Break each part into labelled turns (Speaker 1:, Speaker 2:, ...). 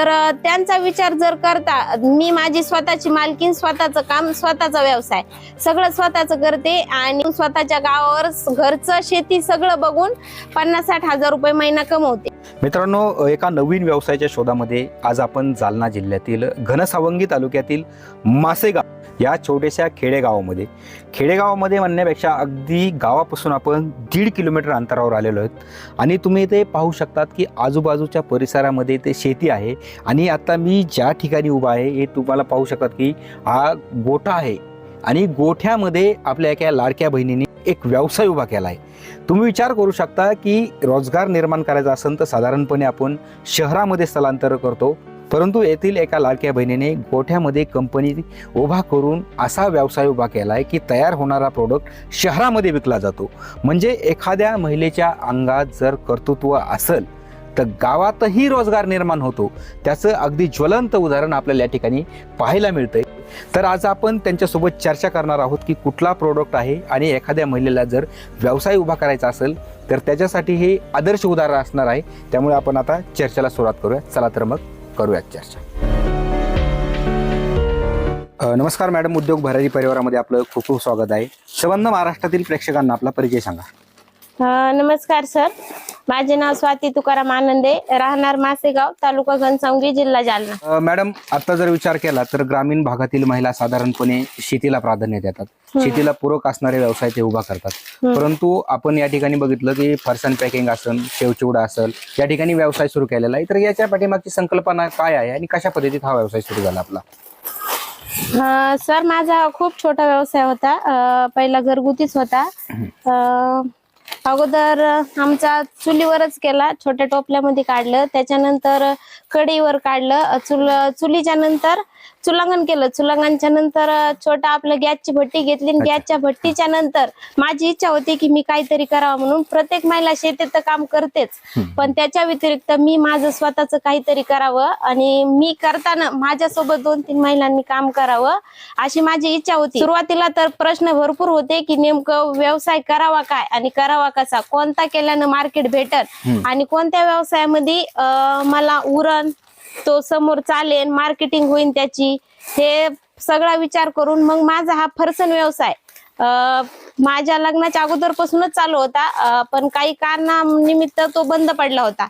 Speaker 1: तर त्यांचा विचार जर करता मी माझी स्वतःची मालकीन स्वतःचं काम स्वतःचा व्यवसाय सगळं स्वतःचं करते आणि स्वतःच्या गावावर घरचं शेती सगळं बघून पन्नास साठ हजार रुपये महिना कमवते.
Speaker 2: मित्रांनो एका नवीन व्यवसायाच्या शोधामध्ये आज आपण जालना जिल्ह्यातील घनसावंगी तालुक्यातील मासेगाव या छोट्याशा खेडेगावामध्ये. खेडेगावामध्ये म्हणण्यापेक्षा अगदी गावापासून आपण दीड किलोमीटर अंतरावर आलेलो आहोत. आणि तुम्ही ते पाहू शकतात की आजूबाजूच्या परिसरामध्ये ते शेती आहे. आणि आता मी ज्या ठिकाणी उभा आहे हे तुम्हाला पाहू शकतात की हा गोठा आहे. आणि गोठ्यामध्ये आपल्या एका लाडक्या बहिणीने एक व्यवसाय उभा केला आहे. तुम्ही विचार करू शकता की रोजगार निर्माण करायचा असेल तर साधारणपणे आपण शहरामध्ये स्थलांतर करतो. परंतु येथील एका लाडक्या बहिणीने गोठ्यामध्ये कंपनी उभा करून असा व्यवसाय उभा केला आहे की तयार होणारा प्रोडक्ट शहरामध्ये विकला जातो. म्हणजे एखाद्या महिलेच्या अंगात जर कर्तृत्व असेल तर गावातही रोजगार निर्माण होतो. त्याचं अगदी ज्वलंत उदाहरण आपल्याला या ठिकाणी पाहायला मिळतंय. तर आज आपण त्यांच्यासोबत चर्चा करणार आहोत की कुठला प्रोडक्ट आहे आणि एखाद्या महिलेला जर व्यवसाय उभा करायचा असेल तर त्याच्यासाठी हे आदर्श उदाहरण असणार आहे. त्यामुळे आपण आता चर्चेला सुरुवात करूया. चला तर मग. करूयात चर्चा. नमस्कार मॅडम उद्योग भरारी परिवारामध्ये आपलं खूप खूप स्वागत आहे. संबंध महाराष्ट्रातील प्रेक्षकांना आपला परिचय सांगा.
Speaker 1: नमस्कार सर. माझे नाव स्वाती तुकाराम आनंदे राहणार मासेगाव तालुका घनसावंगी जिल्हा जालना.
Speaker 2: अ, मॅडम आता जर विचार केला तर ग्रामीण भागातील महिला साधारणपणे शेतीला प्राधान्य देतात. शेतीला पूरक असणारे व्यवसाय ते उभा करतात. परंतु आपण या ठिकाणी बघितलं की फरसाण पॅकिंग असेल शेवचिवडा असेल या ठिकाणी व्यवसाय सुरू केलेला आहे. तर याच्या पाठीमागची संकल्पना काय आहे आणि कशा पद्धतीत हा व्यवसाय सुरू झाला आपला?
Speaker 1: अ, सर माझा खूप छोटा व्यवसाय होता. अ, पहिला घरगुतीच होता. अ, अगोदर आमचा चुलीवरच केला. छोट्या टोपल्यामध्ये काढलं. त्याच्यानंतर कढईवर काढलं. चुल चुलीच्या नंतर चुलांगण केलं. चुलांगणच्या नंतर छोटा आपलं गॅसची भट्टी घेतली. आणि. गॅसच्या भट्टीच्या नंतर माझी इच्छा होती की मी काहीतरी करावं म्हणून प्रत्येक महिला शेतीत तर काम करतेच. पण त्याच्या व्यतिरिक्त मी माझं स्वतःच काहीतरी करावं आणि मी करताना माझ्यासोबत दोन तीन महिलांनी काम करावं अशी माझी इच्छा होती. सुरुवातीला तर प्रश्न भरपूर होते की नेमकं व्यवसाय करावा काय आणि करावा कसा कोणता केल्यानं मार्केट भेटल. आणि कोणत्या व्यवसायामध्ये मला उरण तो समोर चालेल मार्केटिंग होईल त्याची हे सगळा विचार करून मग माझा हा फरसन व्यवसाय. माझ्या लग्नाच्या अगोदरपासूनच चालू होता पण काही कारणानिमित्त तो बंद पडला होता.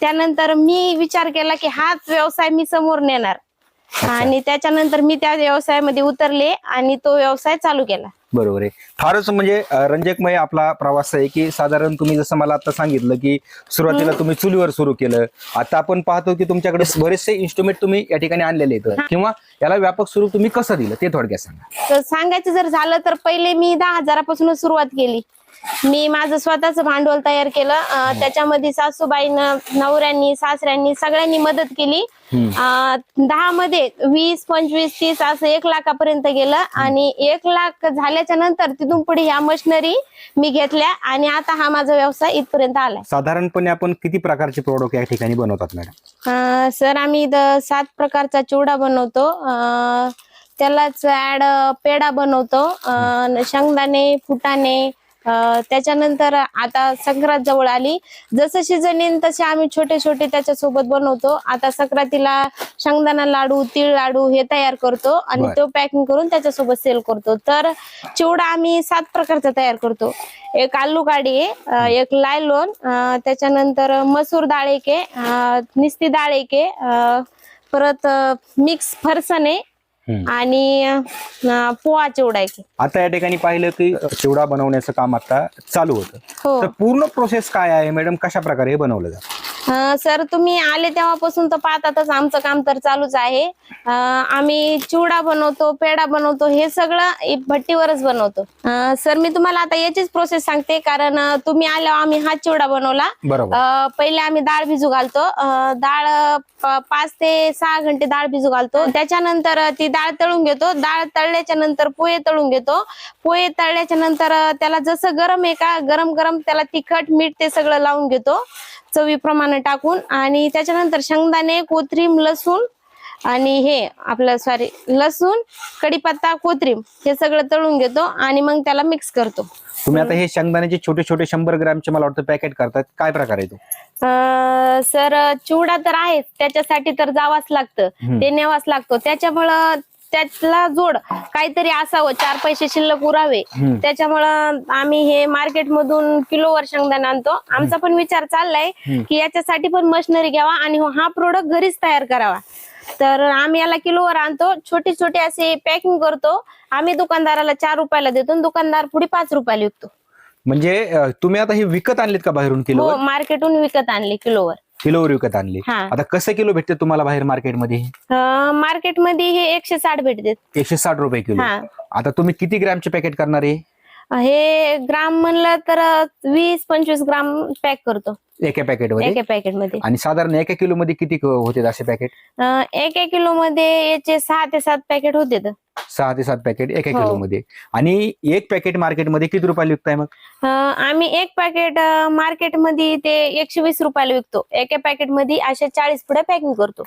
Speaker 1: त्यानंतर मी विचार केला की हाच व्यवसाय मी समोर नेणार. आणि त्याच्यानंतर मी त्या व्यवसायामध्ये उतरले आणि तो व्यवसाय चालू केला.
Speaker 2: बरोबर आहे. फारच म्हणजे रंजकमय आपला प्रवास आहे की साधारण तुम्ही जसं मला आता सांगितलं की सुरुवातीला तुम्ही चुलीवर सुरू केलं. आता आपण पाहतो की तुमच्याकडे बरेचसे इन्स्ट्रुमेंट तुम्ही या ठिकाणी आणलेले आहेत. किंवा याला व्यापक स्वरूप तुम्ही कसं दिलं? ते थोडक्यात सांगा.
Speaker 1: तर सांगायचं जर झालं तर पहिले मी दहा हजारापासूनच सुरुवात केली. मी माझं स्वतःच भांडवल तयार केलं. त्याच्यामध्ये सासूबाईनं नवऱ्यांनी सासऱ्यांनी सगळ्यांनी मदत केली. दहा मध्ये वीस पंचवीस तीस असं एक लाखापर्यंत गेलं आणि एक लाख झाल्याच्यानंतर तिथून पुढे ह्या मशिनरी मी घेतल्या आणि आता हा माझा व्यवसाय इथपर्यंत आलाय.
Speaker 2: साधारणपणे आपण किती प्रकारचे प्रोडक्ट या ठिकाणी बनवतात मॅडम
Speaker 1: सर आम्ही इथं सात प्रकारचा चिवडा बनवतो. त्यालाच ऍड पेढा बनवतो. शेंगदाणे फुटाणे त्याच्यानंतर आता संक्रांत जवळ आली जसं येईल तसे आम्ही छोटे छोटे त्याच्यासोबत बनवतो आता संक्रांतीला शेंगदाणा लाडू तिळ लाडू हे तयार करतो आणि. तो पॅकिंग करून त्याच्यासोबत सेल करतो तर चिवडा आम्ही सात प्रकारचा तयार करतो एक आलू काडी एक लायलोन त्याच्यानंतर मसूर डाळ एक निस्ती डाळ एक परत मिक्स फरसाण आहे
Speaker 2: हम्म.
Speaker 1: आणि पोहा चिवडा एक आहे.
Speaker 2: आता या ठिकाणी पाहिलं की चिवडा बनवण्याचं काम आता चालू होतं.
Speaker 1: हो.
Speaker 2: तर पूर्ण प्रोसेस काय आहे? मॅडम कशा प्रकारे हे बनवलं जातं?
Speaker 1: सर तुम्ही आले तेव्हापासून तर पाहतातच आमचं काम तर चालूच आहे. आम्ही चिवडा बनवतो पेढा बनवतो हे सगळं भट्टीवरच बनवतो. सर मी तुम्हाला आता याचीच प्रोसेस सांगते कारण तुम्ही आल्यावर आम्ही हा चिवडा बनवला. पहिले आम्ही डाळ भिजू घालतो. डाळ पाच ते सहा घंटे डाळ भिजू घालतो. त्याच्यानंतर ती डाळ तळून घेतो. डाळ तळल्याच्या नंतर पोहे तळून घेतो. पोहे तळल्याच्या नंतर त्याला जसं गरम आहे का गरम गरम त्याला तिखट मीठ ते सगळं लावून घेतो. चवीप्रमाणे टाकून आणि त्याच्यानंतर शेंगदाणे कोथिंबीर लसूण आणि हे आपलं सॉरी लसूण कढीपत्ता कोथिंबीर हे सगळं तळून घेतो आणि मग त्याला मिक्स करतो.
Speaker 2: तुम्ही आता हे शेंगदाण्याचे छोटे छोटे शंभर ग्रॅमचे मला वाटतं पॅकेट करतात. काय प्रकार आहे तो?
Speaker 1: अं, सर चिवडा तर आहेच. त्याच्यासाठी तर जावाच लागतं.
Speaker 2: हम्म.
Speaker 1: ते नेवाच लागतो. त्याच्यामुळं त्याला जोड काहीतरी असावं. चार पैसे शिल्लक उरावे. त्याच्यामुळं आम्ही हे मार्केट मधून किलोवर शेंगदाणा आणतो. आमचा पण विचार चाललाय. की याच्यासाठी पण मशिनरी घ्यावा आणि हा प्रोडक्ट घरीच तयार करावा. तर आम्ही याला किलोवर आणतो. छोटी छोटी अशी पॅकिंग करतो. आम्ही दुकानदाराला चार रुपयाला देतो दुकानदार पुढे पाच रुपयाला विकतो.
Speaker 2: म्हणजे तुम्ही आता हे विकत आणलेत का बाहेरून
Speaker 1: हो
Speaker 2: किलोवर
Speaker 1: मार्केटहून विकत आणले किलोवर.
Speaker 2: किलोवर विकत आणले.
Speaker 1: हा.
Speaker 2: आता कसं किलो भेटते तुम्हाला बाहेर मार्केटमध्ये?
Speaker 1: मार्केटमध्ये हे एकशे साठ भेटतात
Speaker 2: एकशे साठ रुपये किलो.
Speaker 1: हा.
Speaker 2: आता तुम्ही किती ग्रॅमचे पॅकेट करणार आहे?
Speaker 1: हे ग्राम म्हणलं तर वीस पंचवीस ग्राम पॅक करतो.
Speaker 2: एका पॅकेटमध्ये
Speaker 1: एका पॅकेटमध्ये.
Speaker 2: आणि साधारण एका किलो मध्ये किती क- होते असे पॅकेट
Speaker 1: अं, एका किलो मध्ये याचे सहा ते सात पॅकेट होते
Speaker 2: सहा ते सात पॅकेट एका
Speaker 1: हो.
Speaker 2: किलो मध्ये आणि एक पॅकेट मार्केटमध्ये किती रुपयाला विकताय मग?
Speaker 1: आम्ही एक पॅकेट मार्केटमध्ये ते एकशे वीस रुपयाला विकतो. एका पॅकेटमध्ये अशा चाळीस पुढे पॅकिंग करतो.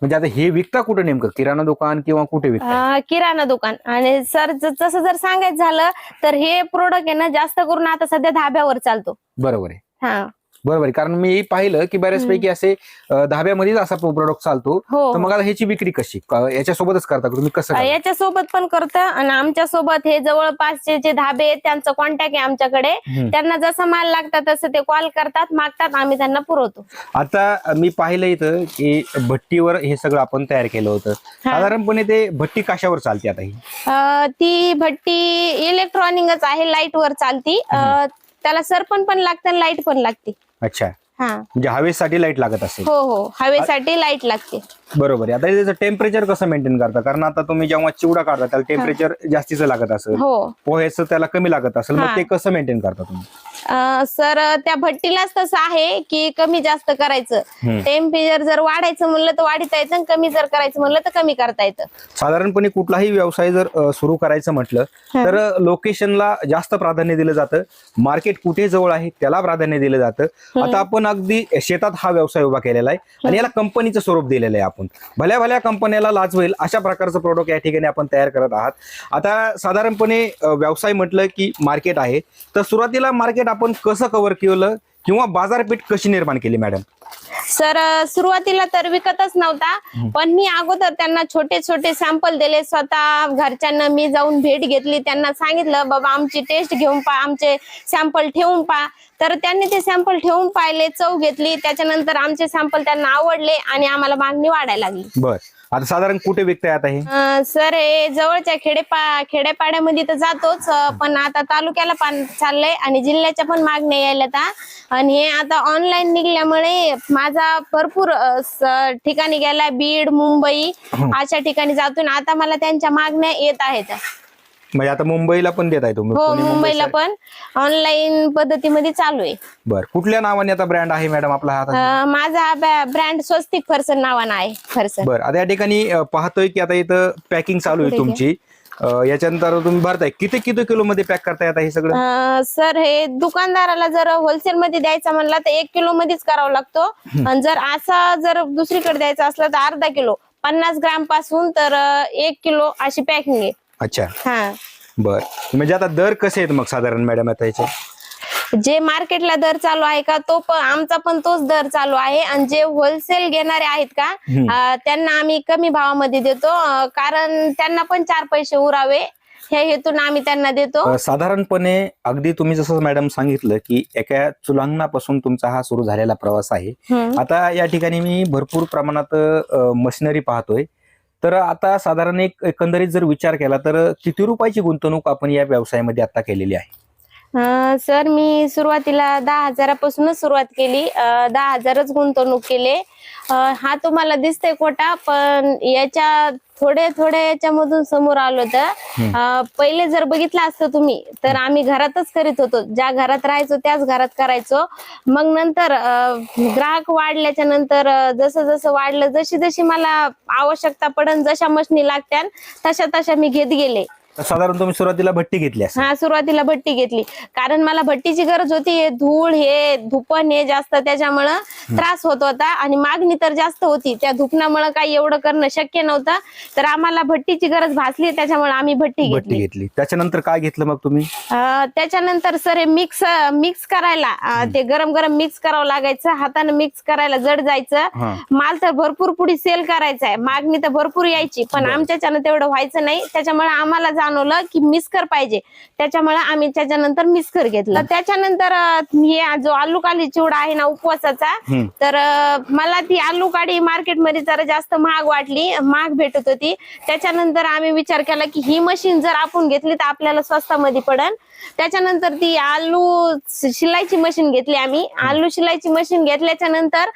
Speaker 2: म्हणजे आता हे विकता कुठं नेमकं? किराणा दुकान किंवा कुठे विकता?
Speaker 1: अं, किराणा दुकान. आणि सर ज- तसं जर सांगायचं झालं तर हे प्रोडक्ट आहे ना जास्त करून आता सध्या धाब्यावर चालतो.
Speaker 2: बरोबर आहे.
Speaker 1: हा.
Speaker 2: बरोबर आहे. कारण मी पाहिलं की बऱ्याचपैकी असे धाब्यामध्येच असा प्रोडक्ट चालतो.
Speaker 1: हो.
Speaker 2: तर मग आता ह्याची विक्री कशी? क- याच्यासोबतच करता का तुम्ही? कसं करता?
Speaker 1: याच्या सोबत पण करतं. आणि आमच्यासोबत हे जवळपासचे जे धाबे आहेत त्यांचा कॉन्टॅक्ट आहे आमच्याकडे.
Speaker 2: हम्म.
Speaker 1: त्यांना जसा माल लागतात तसं ते कॉल करतात मागतात आम्ही त्यांना पुरवतो.
Speaker 2: आता मी पाहिलं इथं की भट्टीवर हे सगळं आपण तयार केलं होतं. साधारणपणे ते भट्टी कशावर चालते आता ही?
Speaker 1: अं, ती भट्टी इलेक्ट्रॉनिकच आहे लाइट वर चालती. अं, त्याला सरपण पण लागतं आणि लाइट पण लागते.
Speaker 2: अच्छा.
Speaker 1: हा.
Speaker 2: म्हणजे हवेसाठी लाइट लागत असेल.
Speaker 1: हो हो. हवेसाठी लाइट लागते.
Speaker 2: बरोबर आहे. आता त्याचं टेम्परेचर कसं मेंटेन करता? कारण आता तुम्ही जेव्हा चिवडा काढता त्याला टेम्परेचर जास्तीचं लागत असेल.
Speaker 1: हो.
Speaker 2: पोह्याचं त्याला कमी लागत असेल. मग
Speaker 1: हा.
Speaker 2: ते कसं मेंटेन करता तुम्ही?
Speaker 1: सर त्या भट्टीलाच तसं आहे की कमी जास्त करायचं. टेम्परेचर जर वाढायचं म्हणलं तर वाढता येतं कमी जर करायचं म्हणलं तर कमी करता येतं.
Speaker 2: साधारणपणे कुठलाही व्यवसाय जर सुरू करायचं म्हटलं तर लोकेशनला जास्त प्राधान्य दिलं जातं. मार्केट कुठे जवळ आहे त्याला प्राधान्य दिलं जातं. आता आपण अगदी शेतात हा व्यवसाय उभा केलेला आहे आणि याला कंपनीचं स्वरूप दिलेलं आहे आपण. भल्या भल्या कंपन्याला लाज होईल अशा प्रकारचं प्रोडक्ट या ठिकाणी आपण तयार करत आहात. आता साधारणपणे व्यवसाय म्हटलं की मार्केट आहे. तर सुरुवातीला मार्केट आपण कसं कव्हर केलं किंवा बाजारपेठ कशी निर्माण केली मॅडम
Speaker 1: सर सुरुवातीला तर विकतच नव्हता पण मी अगोदर त्यांना छोटे छोटे सॅम्पल दिले स्वतः. घरच्यांना मी जाऊन भेट घेतली त्यांना सांगितलं बाबा आमची टेस्ट घेऊन पहा आमचे सॅम्पल ठेवून पहा तर त्यांनी ते सॅम्पल ठेवून पाहिले चव घेतली. त्याच्यानंतर आमचे सॅम्पल त्यांना आवडले आणि आम्हाला मागणी वाढायला लागली.
Speaker 2: बर. आता साधारण कुठे विकताय आता हे?
Speaker 1: अ, सर हे जवळच्या खेडेपा खेड्यापाड्यामध्ये तर जातोच अ, पण आता तालुक्याला पण चाललंय आणि जिल्ह्याच्या पण मागण्या यायला आता आणि हे आता ऑनलाईन निघल्यामुळे माझा भरपूर अ, स- ठिकाणी गेला बीड मुंबई अशा ठिकाणी जातून आता मला त्यांच्या मागण्या येत आहेत.
Speaker 2: म्हणजे आता मुंबईला पण देत आहे तुम्ही.
Speaker 1: हो
Speaker 2: पुणे,
Speaker 1: मुंबईला? पण. ऑनलाईन पद्धतीमध्ये चालू आहे.
Speaker 2: बर कुठल्या नावाने आता ब्रँड आहे मॅडम आपला हा? आता?
Speaker 1: अ, माझा ब्रँड स्वस्तिक फरसन नावानं आहे फरसन
Speaker 2: बर आता या ठिकाणी अ, पाहतोय की आता इथं पॅकिंग चालू आहे. तुमची. अ, याच्यानंतर तुम्ही भरताय. किती किती किलो मध्ये पॅक करताय आता हे सगळं?
Speaker 1: अं, सर हे दुकानदाराला जर होलसेल मध्ये द्यायचा म्हणला तर एक किलो मध्येच करावा लागतो. आणि जर असा जर दुसरीकडे द्यायचा असला तर अर्धा किलो. पन्नास ग्रामपासून तर अं, एक किलो अशी पॅकिंग आहे.
Speaker 2: अच्छा.
Speaker 1: हा.
Speaker 2: बर. म्हणजे आता दर कसे आहेत मग साधारण मॅडम आता याचे?
Speaker 1: जे मार्केटला दर चालू आहे का तो पण आमचा पण तोच दर चालू आहे. आणि जे होलसेल घेणारे आहेत का. अं, त्यांना आम्ही कमी भावामध्ये देतो. अं, कारण त्यांना पण चार पैसे उरावे. हे हेतून आम्ही त्यांना देतो.
Speaker 2: अ, साधारणपणे अगदी तुम्ही जसं मॅडम सांगितलं की एका चुलांगणापासून तुमचा हा सुरू झालेला प्रवास आहे.
Speaker 1: हम्म.
Speaker 2: आता या ठिकाणी मी भरपूर प्रमाणात मशिनरी पाहतोय. तर आता साधारण एक एकंदरीत जर विचार केला तर किती रुपयाची गुंतवणूक आपण या व्यवसायामध्ये आता केलेली आहे?
Speaker 1: सर मी सुरुवातीला दहा हजारापासूनच सुरुवात केली. दहा हजारच गुंतवणूक केले. हा तुम्हाला दिसतंय कोटा पण याच्या थोडे थोडे याच्यामधून समोर आलो तर पहिले जर बघितलं असतं तुम्ही तर आम्ही घरातच करीत होतो. ज्या घरात राहायचो त्याच घरात करायचो. मग नंतर ग्राहक वाढल्याच्या नंतर जसं जसं वाढलं जशी जशी मला आवश्यकता पडन जशा मशनी लागत्या तशा तशा मी घेत गेले.
Speaker 2: साधारण तुम्ही सुरुवातीला भट्टी घेतली असेल.
Speaker 1: हा सुरुवातीला भट्टी घेतली. कारण मला भट्टीची गरज होती हे धूळ हे धुपण हे जास्त त्याच्यामुळं त्रास होत होता आणि मागणी तर जास्त होती. त्या धुपणामुळे काही एवढं करणं शक्य नव्हतं. तर आम्हाला भट्टीची गरज भासली त्याच्यामुळे आम्ही भट्टी
Speaker 2: भट्टी
Speaker 1: घेतली.
Speaker 2: घेतली. त्याच्यानंतर काय घेतलं मग तुम्ही?
Speaker 1: अं, त्याच्यानंतर सर हे मिक्स मिक्स करायला अं, ते गरम गरम मिक्स करावं लागायचं हाताने मिक्स करायला जड जायचं.
Speaker 2: हा.
Speaker 1: माल तर भरपूर पुढे सेल करायचा आहे. मागणी तर भरपूर यायची पण. आमच्याच्यानं तेवढं व्हायचं नाही. त्याच्यामुळे आम्हाला जाणवलं की मिस्कर पाहिजे. त्याच्यामुळे आम्ही त्याच्यानंतर मिस्कर घेतलं. तर त्याच्यानंतर हे जो आलू काली चिवडा आहे ना उपवासाचा. तर मला ती आलू काडी मार्केटमध्ये जरा जास्त महाग वाटली महाग भेटत होती. त्याच्यानंतर आम्ही विचार केला की ही मशीन जर आपण घेतली तर आपल्याला स्वस्तामध्ये पडन. त्याच्यानंतर ती आलू शिलाईची मशीन घेतली आम्ही. आलू शिलाईची मशीन घेतल्याच्या नंतर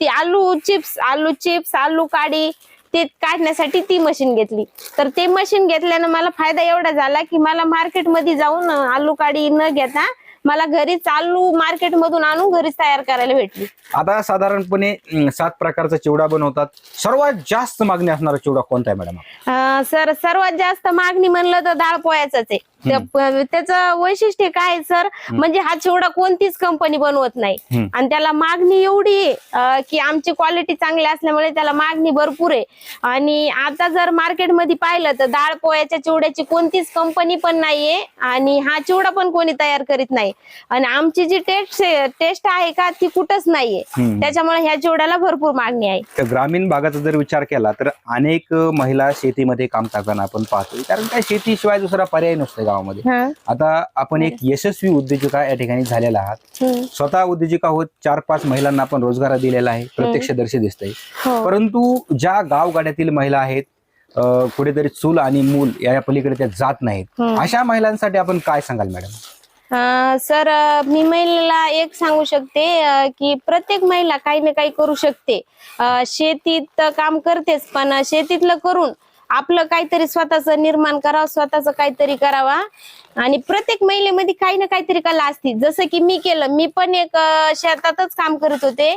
Speaker 1: ती आलू चिप्स आलू चिप्स आलू काडी ते काढण्यासाठी ती मशीन घेतली. तर ते मशीन घेतल्यानं मला फायदा एवढा झाला की मला मार्केटमध्ये जाऊन आलू काडी न घेता मला घरीच आलू मार्केट मधून आणून घरीच तयार करायला भेटली.
Speaker 2: आता साधारणपणे सात प्रकारचा चिवडा बनवतात. सर्वात जास्त मागणी असणारा चिवडा कोणता आहे मॅडम?
Speaker 1: सर सर्वात जास्त मागणी म्हणलं तर डाळ पोह्याचाच आहे. त्या- त्याचं वैशिष्ट्य काय आहे, सर? म्हणजे हा चिवडा कोणतीच कंपनी बनवत नाही. आणि त्याला मागणी एवढी आहे अं, की आमची क्वालिटी चांगली असल्यामुळे त्याला मागणी भरपूर आहे. आणि आता जर मार्केटमध्ये पाहिलं तर डाळ पोह्याच्या चिवड्याची कोणतीच कंपनी पण नाहीये आणि हा चिवडा पण कोणी तयार करीत नाही. आणि आमची जी टेस्ट टेस्ट आहे का ती कुठंच नाहीये. त्याच्यामुळे ह्या चिवड्याला भरपूर मागणी आहे.
Speaker 2: तर ग्रामीण भागाचा जर विचार केला तर अनेक महिला शेतीमध्ये काम करताना आपण पाहतो कारण काय शेतीशिवाय दुसरा पर्याय नसतो गावामध्ये
Speaker 1: हा.
Speaker 2: आता आपण एक यशस्वी उद्योजिका या ठिकाणी झालेला आहात. स्वतः उद्योजिका होत चार पाच महिलांना आपण रोजगार दिलेला आहे प्रत्यक्षदर्शी दिसतंय
Speaker 1: हो.
Speaker 2: परंतु ज्या गावगाड्यातील महिला आहेत कुठेतरी चूल आणि मूल या पलीकडे त्या जात नाहीत
Speaker 1: हम्म.
Speaker 2: अशा महिलांसाठी आपण काय सांगाल मॅडम
Speaker 1: सर मी महिलेला एक सांगू शकते की प्रत्येक महिला काही ना काही करू शकते शेतीत काम करतेच पण शेतीतलं करून आपलं काहीतरी स्वतःच निर्माण करावं स्वतःच काहीतरी करावा. आणि प्रत्येक महिलेमध्ये काही ना काहीतरी कला असते. जसं की मी केलं मी पण एक शेतातच काम करत होते.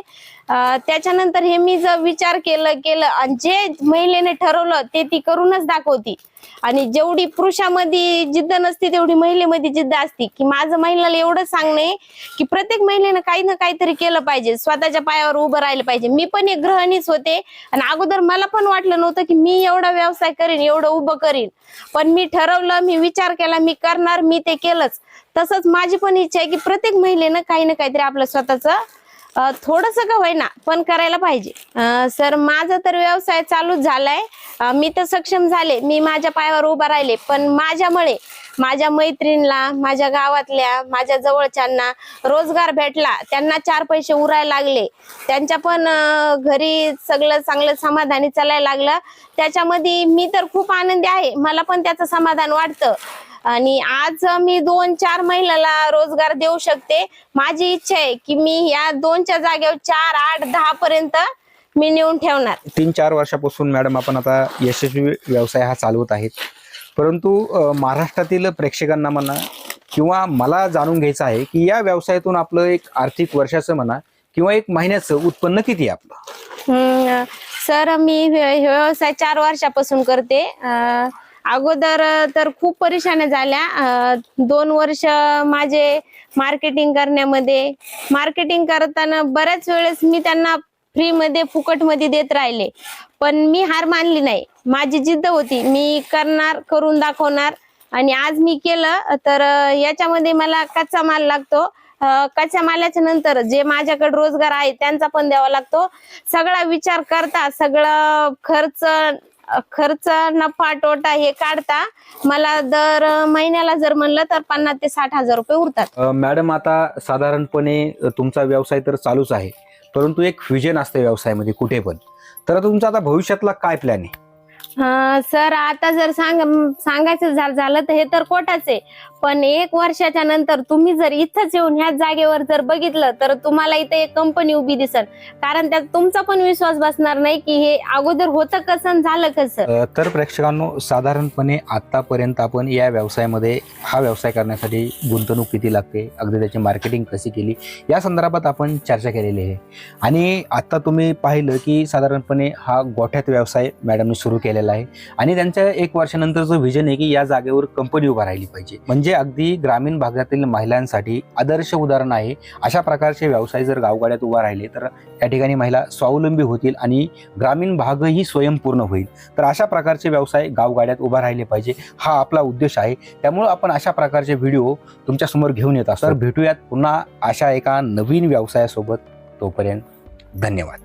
Speaker 1: त्याच्यानंतर हे मी जर विचार केलं केलं आणि जे महिलेने ठरवलं ते ती करूनच दाखवती. आणि जेवढी पुरुषामध्ये जिद्द नसते तेवढी महिलेमध्ये जिद्द असते. की माझं महिलाला एवढं सांगणे की प्रत्येक महिलेनं काही ना काहीतरी केलं पाहिजे. स्वतःच्या पायावर उभं राहिलं पाहिजे. मी पण एक ग्रहणीच होते. आणि अगोदर मला पण वाटलं नव्हतं की मी एवढा व्यवसाय करीन एवढं उभं करीन. पण मी ठरवलं मी विचार केला मी करणार मी ते केलंच. तसंच माझी पण इच्छा आहे की प्रत्येक महिलेनं काही ना काहीतरी आपलं स्वतःचं थोडस का होईना पण करायला पाहिजे. सर माझा तर व्यवसाय चालूच झालाय. मी तर सक्षम झाले. मी माझ्या पायावर उभा राहिले. पण माझ्यामुळे माझ्या मैत्रिणीला माझ्या गावातल्या माझ्या जवळच्यांना रोजगार भेटला. त्यांना चार पैसे उरायला लागले. त्यांच्या पण घरी सगळं चांगलं समाधानी चालायला लागलं. त्याच्यामध्ये मी तर खूप आनंदी आहे. मला पण त्याचं समाधान वाटतं. आणि आज मी दोन चार महिलाला रोजगार देऊ शकते. माझी इच्छा आहे की मी या दोनच्या जागेवर चार आठ दहा पर्यंत मी नेऊन ठेवणार.
Speaker 2: तीन चार वर्षापासून मॅडम आपण आता यशस्वी व्यवसाय हा चालवत आहेत. परंतु अ, महाराष्ट्रातील प्रेक्षकांना म्हणा किंवा मला जाणून घ्यायचं आहे की या व्यवसायातून आपलं एक आर्थिक वर्षाचं म्हणा किंवा एक महिन्याचं उत्पन्न किती आहे आपलं?
Speaker 1: हम्म, सर मी हे हे व्यवसाय चार वर्षापासून करते. अं, अगोदर तर खूप परेशान्या झाल्या. दोन वर्ष माझे मार्केटिंग करण्यामध्ये. मार्केटिंग करताना बऱ्याच वेळेस मी त्यांना फ्रीमध्ये फुकटमध्ये देत राहिले. पण मी हार मानली नाही. माझी जिद्द होती. मी करणार करून दाखवणार. आणि आज मी केलं तर याच्यामध्ये मला कच्चा माल लागतो. कच्च्या मालाच्या नंतर जे माझ्याकडे रोजगार आहे त्यांचा पण द्यावा लागतो. सगळा विचार करता सगळं खर्च खर्च नफा तोटा हे काढता मला दर महिन्याला जर म्हणलं तर पन्नास ते साठ हजार रुपये उरतात.
Speaker 2: मॅडम आता साधारणपणे तुमचा व्यवसाय तर चालूच आहे परंतु एक फ्युजन असते व्यवसायामध्ये कुठे पण. तर तुमचा आता भविष्यातला काय प्लॅन आहे?
Speaker 1: सर आता जर सांग सांगायचं झालं तर हे तर कोटाच आहे. पण एक वर्षाच्या नंतर तुम्ही जर इथंच येऊन ह्याच जागेवर जर बघितलं तर तुम्हाला इथे एक कंपनी उभी दिसल. कारण त्यात तुमचा पण विश्वास बसणार नाही की हे अगोदर होतं कसं झालं कसं.
Speaker 2: तर प्रेक्षकांनो साधारणपणे आतापर्यंत आपण या व्यवसायामध्ये हा व्यवसाय करण्यासाठी गुंतवणूक किती लागते अगदी त्याची मार्केटिंग कशी केली या संदर्भात आपण चर्चा केलेली आहे. आणि आता तुम्ही पाहिलं की साधारणपणे हा गोठ्यात व्यवसाय मॅडमने सुरू केलेला आहे. आणि त्यांच्या एक वर्षानंतर जो व्हिजन आहे की या जागेवर कंपनी उभा राहिली पाहिजे. म्हणजे अगदी ग्रामीण भागातील महिलांसाठी आदर्श उदाहरण आहे. अशा प्रकारचे व्यवसाय जर गावगाड्यात उभा राहिले तर त्या ठिकाणी महिला स्वावलंबी होतील आणि ग्रामीण भागही स्वयंपूर्ण होईल. तर अशा प्रकारचे व्यवसाय गावगाड्यात उभा राहिले पाहिजे हा आपला उद्देश आहे. त्यामुळे आपण अशा प्रकारचे व्हिडिओ तुमच्यासमोर घेऊन येत असतो. तर भेटूयात पुन्हा अशा एका नवीन व्यवसायासोबत. तोपर्यंत धन्यवाद.